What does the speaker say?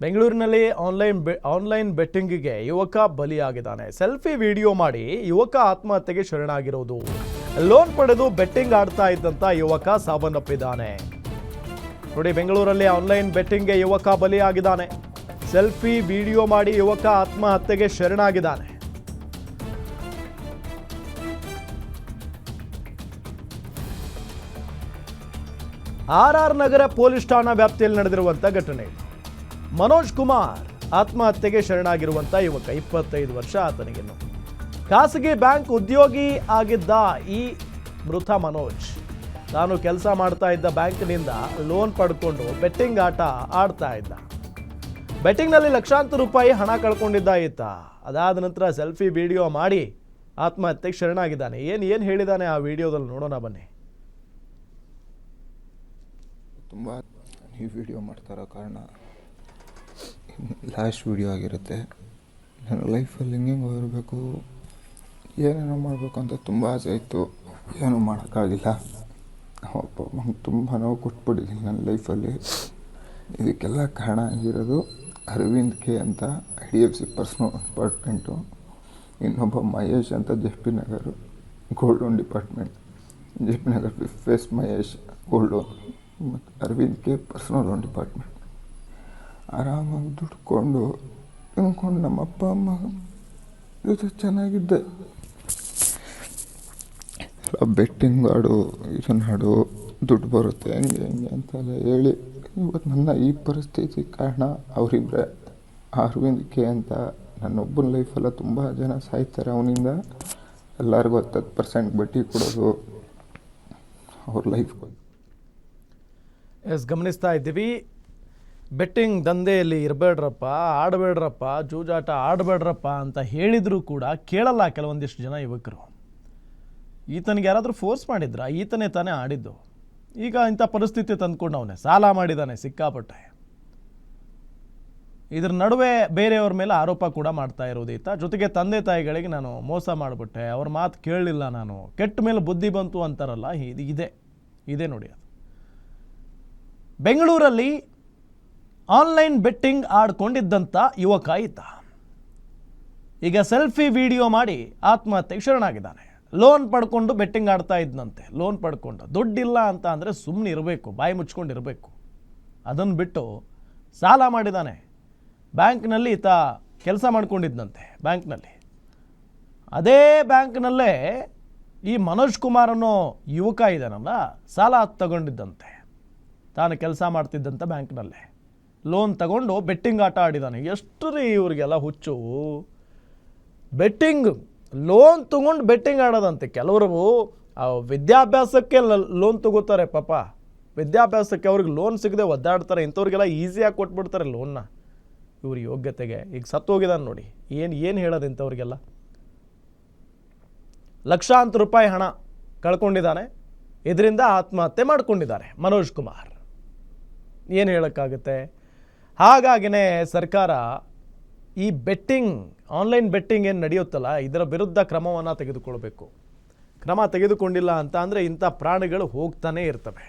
ಬೆಂಗಳೂರಿನಲ್ಲಿ ಆನ್ಲೈನ್ ಬೆ ಆನ್ಲೈನ್ ಬೆಟ್ಟಿಂಗಿಗೆ ಯುವಕ ಬಲಿಯಾಗಿದ್ದಾನೆ. Selfie video ಮಾಡಿ ಯುವಕ ಆತ್ಮಹತ್ಯೆಗೆ ಶರಣಾಗಿರೋದು. ಲೋನ್ ಪಡೆದು ಬೆಟ್ಟಿಂಗ್ ಆಡ್ತಾ ಇದ್ದಂತ ಯುವಕ ಸಾವನ್ನಪ್ಪಿದ್ದಾನೆ. ನೋಡಿ, ಬೆಂಗಳೂರಲ್ಲಿ ಆನ್ಲೈನ್ ಬೆಟ್ಟಿಂಗ್ಗೆ ಯುವಕ ಬಲಿಯಾಗಿದ್ದಾನೆ. ಸೆಲ್ಫಿ ವಿಡಿಯೋ ಮಾಡಿ ಯುವಕ ಆತ್ಮಹತ್ಯೆಗೆ ಶರಣಾಗಿದ್ದಾನೆ. ಆರ್ ಆರ್ ನಗರ ಪೊಲೀಸ್ ಠಾಣಾ ವ್ಯಾಪ್ತಿಯಲ್ಲಿ ನಡೆದಿರುವಂಥ ಘಟನೆ. ಇದು. ಮನೋಜ್ ಕುಮಾರ್ ಆತ್ಮಹತ್ಯೆಗೆ ಶರಣಾಗಿರುವಂಥ ಯುವಕ, ಇಪ್ಪತ್ತೈದು ವರ್ಷ ಆತನಿಗಿನ್ನು ಖಾಸಗಿ ಬ್ಯಾಂಕ್ ಉದ್ಯೋಗಿ ಆಗಿದ್ದ ಈ ಮೃತ ಮನೋಜ್, ತಾನು ಕೆಲಸ ಮಾಡ್ತಾ ಇದ್ದ ಬ್ಯಾಂಕ್ನಿಂದ ಲೋನ್ ಪಡ್ಕೊಂಡು ಬೆಟ್ಟಿಂಗ್ ಆಟ ಆಡ್ತಾ ಇದ್ದ. ಬೆಟ್ಟಿಂಗ್ನಲ್ಲಿ ಲಕ್ಷಾಂತರ ರೂಪಾಯಿ ಹಣ ಕಳ್ಕೊಂಡಿದ್ದ ಈತ. ಅದಾದ ನಂತರ ಸೆಲ್ಫಿ ವಿಡಿಯೋ ಮಾಡಿ ಆತ್ಮಹತ್ಯೆಗೆ ಶರಣಾಗಿದ್ದಾನೆ. ಏನು ಏನು ಹೇಳಿದ್ದಾನೆ ಆ ವಿಡಿಯೋದಲ್ಲಿ ನೋಡೋಣ ಬನ್ನಿ. ತುಂಬ ಈ ವಿಡಿಯೋ ಮಾಡ್ತಾರೋ ಕಾರಣ ಲಾಸ್ಟ್ ವಿಡಿಯೋ ಆಗಿರುತ್ತೆ. ನನ್ನ ಲೈಫಲ್ಲಿ ಹಿಂಗೆ ಇರಬೇಕು, ಏನೇನೋ ಮಾಡಬೇಕು ಅಂತ ತುಂಬ ಆಸೆ ಇತ್ತು. ಏನೂ ಮಾಡೋಕ್ಕಾಗಿಲ್ಲ. ಅಪ್ಪ ಅಮ್ಮಂಗೆ ತುಂಬ ನೋವು ಕೊಟ್ಬಿಟ್ಟಿದ್ದೀನಿ ನನ್ನ ಲೈಫಲ್ಲಿ ಇದಕ್ಕೆಲ್ಲ ಕಾರಣ ಆಗಿರೋದು ಅರವಿಂದ್ ಕೆ ಅಂತ I D F C personal department ಇನ್ನೊಬ್ಬ ಮಹೇಶ್ ಅಂತ J P Nagar gold loan department J P Nagar phase Mahesh gold loan ಮತ್ತು Arvind K personal loan department ಆರಾಮಾಗಿ ದುಡ್ಕೊಂಡು ತಿನ್ಕೊಂಡು ನಮ್ಮ ಅಪ್ಪ ಅಮ್ಮ ಜೊತೆ ಚೆನ್ನಾಗಿದ್ದೆ. ಬೆಟ್ಟಿಂಗ್ ಆಡು ಇದನ್ನ ಆಡು ದುಡ್ಡು ಬರುತ್ತೆ, ಹಂಗೆ ಹೆಂಗೆ ಅಂತೆಲ್ಲ ಹೇಳಿ ಇವತ್ತು ನನ್ನ ಈ ಪರಿಸ್ಥಿತಿ ಕಾರಣ ಅವರಿಬ್ಬರೇ ಅರವಿಂದ್ ಕೆ ಅಂತ ನನ್ನೊಬ್ಬನ ಲೈಫೆಲ್ಲ ತುಂಬ ಜನ ಸಾಯ್ತಾರೆ ಅವನಿಂದ. ಎಲ್ಲರಿಗೂ ಹತ್ತತ್ತು ಪರ್ಸೆಂಟ್ ಬಡ್ಡಿ ಕೊಡೋದು ಅವ್ರ ಲೈಫ್ ಎಸ್, ಗಮನಿಸ್ತಾ ಇದ್ದೀವಿ. ಬೆಟ್ಟಿಂಗ್ ದಂಧೆಯಲ್ಲಿ ಇರಬೇಡ್ರಪ್ಪ, ಆಡಬೇಡ್ರಪ್ಪ, ಜೂಜಾಟ ಆಡಬೇಡ್ರಪ್ಪ ಅಂತ ಹೇಳಿದರೂ ಕೂಡ ಕೇಳಲ್ಲ ಕೆಲವೊಂದಿಷ್ಟು ಜನ ಯುವಕರು. ಈತನಿಗೆ ಯಾರಾದರೂ ಫೋರ್ಸ್ ಮಾಡಿದ್ರ? ಈತನೇ ತಾನೇ ಆಡಿದ್ದು. ಈಗ ಇಂಥ ಪರಿಸ್ಥಿತಿ ತಂದ್ಕೊಂಡವನೆ, ಸಾಲ ಮಾಡಿದ್ದಾನೆ ಸಿಕ್ಕಾಪಟ್ಟೆ. ಇದ್ರ ನಡುವೆ ಬೇರೆಯವ್ರ ಮೇಲೆ ಆರೋಪ ಕೂಡ ಮಾಡ್ತಾ ಇರೋದು ಈತ. ಜೊತೆಗೆ ತಂದೆ ತಾಯಿಗಳಿಗೆ ನಾನು ಮೋಸ ಮಾಡಿಬಿಟ್ಟೆ, ಅವ್ರ ಮಾತು ಕೇಳಲಿಲ್ಲ ನಾನು. ಕೆಟ್ಟ ಮೇಲೆ ಬುದ್ಧಿ ಬಂತು ಅಂತಾರಲ್ಲ, ಇದು ಇದೆ. ಇದೆ ನೋಡಿ ಅದು. ಬೆಂಗಳೂರಲ್ಲಿ ಆನ್ಲೈನ್ ಬೆಟ್ಟಿಂಗ್ ಆಡ್ಕೊಂಡಿದ್ದಂಥ ಯುವಕ ಈತ ಈಗ ಸೆಲ್ಫಿ ವಿಡಿಯೋ ಮಾಡಿ ಆತ್ಮಹತ್ಯೆಗೆ ಶರಣಾಗಿದ್ದಾನೆ. ಲೋನ್ ಪಡ್ಕೊಂಡು ಬೆಟ್ಟಿಂಗ್ ಆಡ್ತಾ ಇದ್ದಂತೆ ಲೋನ್ ಪಡ್ಕೊಂಡು. ದುಡ್ಡಿಲ್ಲ ಅಂತ ಅಂದರೆ ಸುಮ್ಮನೆ ಇರಬೇಕು, ಬಾಯಿ ಮುಚ್ಕೊಂಡು ಇರಬೇಕು. ಅದನ್ನು ಬಿಟ್ಟು ಸಾಲ ಮಾಡಿದ್ದಾನೆ ಬ್ಯಾಂಕ್ನಲ್ಲಿ ಈತ ಕೆಲಸ ಮಾಡ್ಕೊಂಡಿದ್ದಂತೆ ಬ್ಯಾಂಕ್ನಲ್ಲಿ. ಅದೇ ಬ್ಯಾಂಕ್ನಲ್ಲೇ ಈ ಮನೋಜ್ ಕುಮಾರ್ ಅನ್ನೋ ಯುವಕ ಇದ್ದಾನಲ್ಲ, ಸಾಲ ತಗೊಂಡಿದ್ದಂತೆ. ತಾನು ಕೆಲಸ ಮಾಡ್ತಿದ್ದಂಥ ಬ್ಯಾಂಕ್ನಲ್ಲೇ. ಲೋನ್ ತಗೊಂಡು ಬೆಟ್ಟಿಂಗ್ ಆಟ ಆಡಿದ್ದಾನೆ ಎಷ್ಟು ರೀ ಇವ್ರಿಗೆಲ್ಲ ಹುಚ್ಚು? ಬೆಟ್ಟಿಂಗ್ ಲೋನ್ ತಗೊಂಡು ಬೆಟ್ಟಿಂಗ್ ಆಡೋದಂತೆ. ಕೆಲವರು ವಿದ್ಯಾಭ್ಯಾಸಕ್ಕೆ ಲೋನ್ ತಗೋತಾರೆ ಪಾಪ. ವಿದ್ಯಾಭ್ಯಾಸಕ್ಕೆ ಅವ್ರಿಗೆ ಲೋನ್ ಸಿಗದೆ ಒದ್ದಾಡ್ತಾರೆ. ಇಂಥವ್ರಿಗೆಲ್ಲ ಈಸಿಯಾಗಿ ಕೊಟ್ಬಿಡ್ತಾರೆ ಲೋನ್ನ ಇವ್ರ ಯೋಗ್ಯತೆಗೆ. ಈಗ ಸತ್ತು ಹೋಗಿದಾನೆ ನೋಡಿ. ಏನು ಏನು ಹೇಳೋದು ಇಂಥವ್ರಿಗೆಲ್ಲ? ಲಕ್ಷಾಂತರ ರೂಪಾಯಿ ಹಣ ಕಳ್ಕೊಂಡಿದ್ದಾನೆ. ಇದರಿಂದ ಆತ್ಮಹತ್ಯೆ ಮಾಡ್ಕೊಂಡಿದ್ದಾರೆ. ಮನೋಜ್ ಕುಮಾರ್. ಏನು ಹೇಳೋಕ್ಕಾಗುತ್ತೆ? ಹಾಗಾಗಿನೇ ಸರ್ಕಾರ ಈ ಬೆಟ್ಟಿಂಗ್ ಆನ್ಲೈನ್ ಬೆಟ್ಟಿಂಗ್ ಏನು ನಡೆಯುತ್ತಲ್ಲ, ಇದರ ವಿರುದ್ಧ ಕ್ರಮವನ್ನು ತೆಗೆದುಕೊಳ್ಬೇಕು. ಕ್ರಮ ತೆಗೆದುಕೊಂಡಿಲ್ಲ ಅಂತ ಅಂದರೆ ಇಂಥ ಪ್ರಾಣಿಗಳು ಹೋಗ್ತಾನೇ ಇರ್ತವೆ.